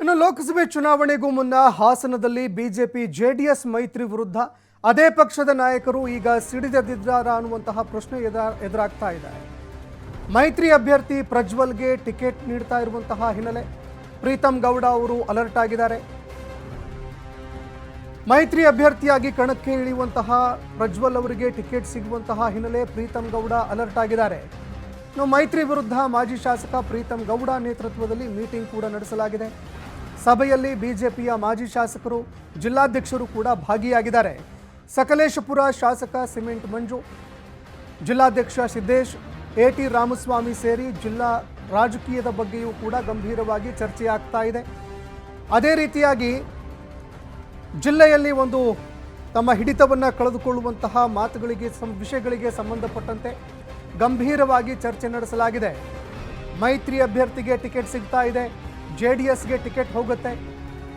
ಇನ್ನು ಲೋಕಸಭೆ ಚುನಾವಣೆಗೂ ಮುನ್ನ ಹಾಸನದಲ್ಲಿ ಬಿಜೆಪಿ, ಜೆಡಿಎಸ್ ಮೈತ್ರಿ ವಿರುದ್ಧ ಅದೇ ಪಕ್ಷದ ನಾಯಕರು ಈಗ ಸಿಡಿದೆದ್ದಿದ್ದಾರಾ ಅನ್ನುವಂತಹ ಪ್ರಶ್ನೆ ಎದುರಾ- ಎದುರಾಗ್ತಾ ಇದೆ. ಮೈತ್ರಿ ಅಭ್ಯರ್ಥಿ ಪ್ರಜ್ವಲ್ಗೆ ಟಿಕೆಟ್ ನೀಡ್ತಾ ಇರುವಂತಹ ಹಿನ್ನೆಲೆ ಪ್ರೀತಮ್ ಗೌಡ ಅವರು ಅಲರ್ಟ್ ಆಗಿದ್ದಾರೆ. ಮೈತ್ರಿ ಅಭ್ಯರ್ಥಿಯಾಗಿ ಕಣಕ್ಕೆ ಇಳಿಯುವಂತಹ ಪ್ರಜ್ವಲ್ ಅವರಿಗೆ ಟಿಕೆಟ್ ಸಿಗುವಂತಹ ಹಿನ್ನೆಲೆ ಪ್ರೀತಮ್ ಗೌಡ ಅಲರ್ಟ್ ಆಗಿದ್ದಾರೆ. ಇನ್ನು ಮೈತ್ರಿ ವಿರುದ್ಧ ಮಾಜಿ ಶಾಸಕ ಪ್ರೀತಮ್ ಗೌಡ ನೇತೃತ್ವದಲ್ಲಿ ಮೀಟಿಂಗ್ ಕೂಡ ನಡೆಸಲಾಗಿದೆ. ಸಭೆಯಲ್ಲಿ ಬಿಜೆಪಿಯ ಮಾಜಿ ಶಾಸಕರು, ಜಿಲ್ಲಾಧ್ಯಕ್ಷರು ಕೂಡ ಭಾಗಿಯಾಗಿದ್ದಾರೆ. ಸಕಲೇಶಪುರ ಶಾಸಕ ಸಿಮೆಂಟ್ ಮಂಜು, ಜಿಲ್ಲಾಧ್ಯಕ್ಷ ಸಿದ್ದೇಶ್ ಎ ಟಿ ರಾಮಸ್ವಾಮಿ ಸೇರಿ ಜಿಲ್ಲಾ ರಾಜಕೀಯದ ಬಗ್ಗೆಯೂ ಕೂಡ ಗಂಭೀರವಾಗಿ ಚರ್ಚೆ ಆಗ್ತಾ ಇದೆ. ಅದೇ ರೀತಿಯಾಗಿ ಜಿಲ್ಲೆಯಲ್ಲಿ ಒಂದು ತಮ್ಮ ಹಿಡಿತವನ್ನು ಕಳೆದುಕೊಳ್ಳುವಂತಹ ಮಾತುಗಳಿಗೆ, ಸಂ, ವಿಷಯಗಳಿಗೆ ಸಂಬಂಧಪಟ್ಟಂತೆ ಗಂಭೀರವಾಗಿ ಚರ್ಚೆ ನಡೆಸಲಾಗಿದೆ. ಮೈತ್ರಿ ಅಭ್ಯರ್ಥಿಗೆ ಟಿಕೆಟ್ ಸಿಗ್ತಾ ಇದೆ. ಜೆ ಡಿ ಎಸ್ಗೆ ಟಿಕೆಟ್ ಹೋಗುತ್ತೆ.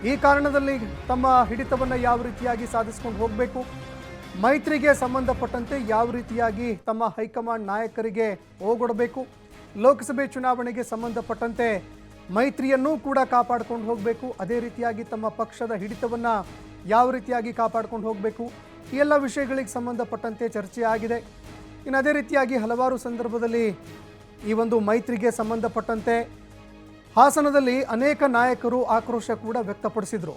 ಈ ಕಾರಣದಲ್ಲಿ ತಮ್ಮ ಹಿಡಿತವನ್ನು ಯಾವ ರೀತಿಯಾಗಿ ಸಾಧಿಸ್ಕೊಂಡು ಹೋಗಬೇಕು? ಮೈತ್ರಿಗೆ ಸಂಬಂಧಪಟ್ಟಂತೆ ಯಾವ ರೀತಿಯಾಗಿ ತಮ್ಮ ಹೈಕಮಾಂಡ್ ನಾಯಕರಿಗೆ ಹೋಗೊಡಬೇಕು? ಲೋಕಸಭೆ ಚುನಾವಣೆಗೆ ಸಂಬಂಧಪಟ್ಟಂತೆ ಮೈತ್ರಿಯನ್ನೂ ಕೂಡ ಕಾಪಾಡ್ಕೊಂಡು ಹೋಗಬೇಕು. ಅದೇ ರೀತಿಯಾಗಿ ತಮ್ಮ ಪಕ್ಷದ ಹಿಡಿತವನ್ನು ಯಾವ ರೀತಿಯಾಗಿ ಕಾಪಾಡ್ಕೊಂಡು ಹೋಗಬೇಕು? ಈ ಎಲ್ಲ ವಿಷಯಗಳಿಗೆ ಸಂಬಂಧಪಟ್ಟಂತೆ ಚರ್ಚೆ ಆಗಿದೆ. ಇನ್ನು ಅದೇ ರೀತಿಯಾಗಿ ಹಲವಾರು ಸಂದರ್ಭದಲ್ಲಿ ಈ ಒಂದು ಮೈತ್ರಿಗೆ ಸಂಬಂಧಪಟ್ಟಂತೆ ಹಾಸನದಲ್ಲಿ ಅನೇಕ ನಾಯಕರು ಆಕ್ರೋಶ ಕೂಡ ವ್ಯಕ್ತಪಡಿಸಿದರು.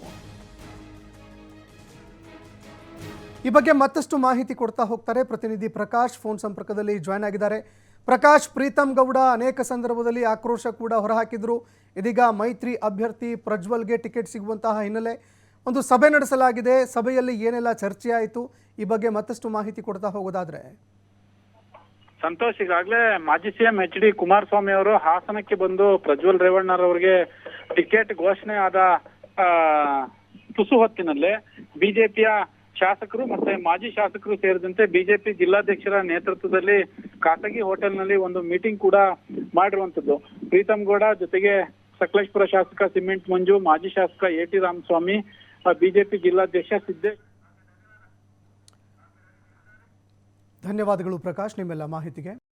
ಈ ಬಗ್ಗೆ ಮತ್ತಷ್ಟು ಮಾಹಿತಿ ಕೊಡ್ತಾ ಹೋಗ್ತಾರೆ ಪ್ರತಿನಿಧಿ ಪ್ರಕಾಶ್. ಫೋನ್ ಸಂಪರ್ಕದಲ್ಲಿ ಜಾಯ್ನ್ ಆಗಿದ್ದಾರೆ. ಪ್ರಕಾಶ್, ಪ್ರೀತಮ್ ಗೌಡ ಅನೇಕ ಸಂದರ್ಭದಲ್ಲಿ ಆಕ್ರೋಶ ಕೂಡ ಹೊರಹಾಕಿದ್ರು. ಇದೀಗ ಮೈತ್ರಿ ಅಭ್ಯರ್ಥಿ ಪ್ರಜ್ವಲ್ಗೆ ಟಿಕೆಟ್ ಸಿಗುವಂತಹ ಹಿನ್ನೆಲೆ ಒಂದು ಸಭೆ ನಡೆಸಲಾಗಿದೆ. ಸಭೆಯಲ್ಲಿ ಏನೆಲ್ಲ ಚರ್ಚೆ ಆಯಿತು ಈ ಬಗ್ಗೆ ಮತ್ತಷ್ಟು ಮಾಹಿತಿ ಕೊಡ್ತಾ ಹೋಗೋದಾದ್ರೆ. ಸಂತೋಷ್, ಈಗಾಗಲೇ ಮಾಜಿ ಸಿಎಂ ಎಚ್ ಡಿ ಕುಮಾರಸ್ವಾಮಿ ಅವರು ಹಾಸನಕ್ಕೆ ಬಂದು ಪ್ರಜ್ವಲ್ ರೇವಣ್ಣರವರಿಗೆ ಟಿಕೆಟ್ ಘೋಷಣೆ ಆದ ತುಸು ಹೊತ್ತಿನಲ್ಲಿ ಬಿಜೆಪಿಯ ಶಾಸಕರು ಮತ್ತೆ ಮಾಜಿ ಶಾಸಕರು ಸೇರಿದಂತೆ ಬಿಜೆಪಿ ಜಿಲ್ಲಾಧ್ಯಕ್ಷರ ನೇತೃತ್ವದಲ್ಲಿ ಖಾಸಗಿ ಹೋಟೆಲ್ನಲ್ಲಿ ಒಂದು ಮೀಟಿಂಗ್ ಕೂಡ ಮಾಡಿರುವಂತದ್ದು ಪ್ರೀತಮ್ ಗೌಡ ಜೊತೆಗೆ ಸಕಲೇಶ್ಪುರ ಶಾಸಕ ಸಿಮೆಂಟ್ ಮಂಜು, ಮಾಜಿ ಶಾಸಕ ಎ ಟಿ ರಾಮಸ್ವಾಮಿ ಬಿಜೆಪಿ ಜಿಲ್ಲಾಧ್ಯಕ್ಷ ಸಿದ್ದೇಶ್ ಧನ್ಯವಾದಗಳು ಪ್ರಕಾಶ್ ನಿಮ್ಮೆಲ್ಲ ಮಾಹಿತಿಗೆ.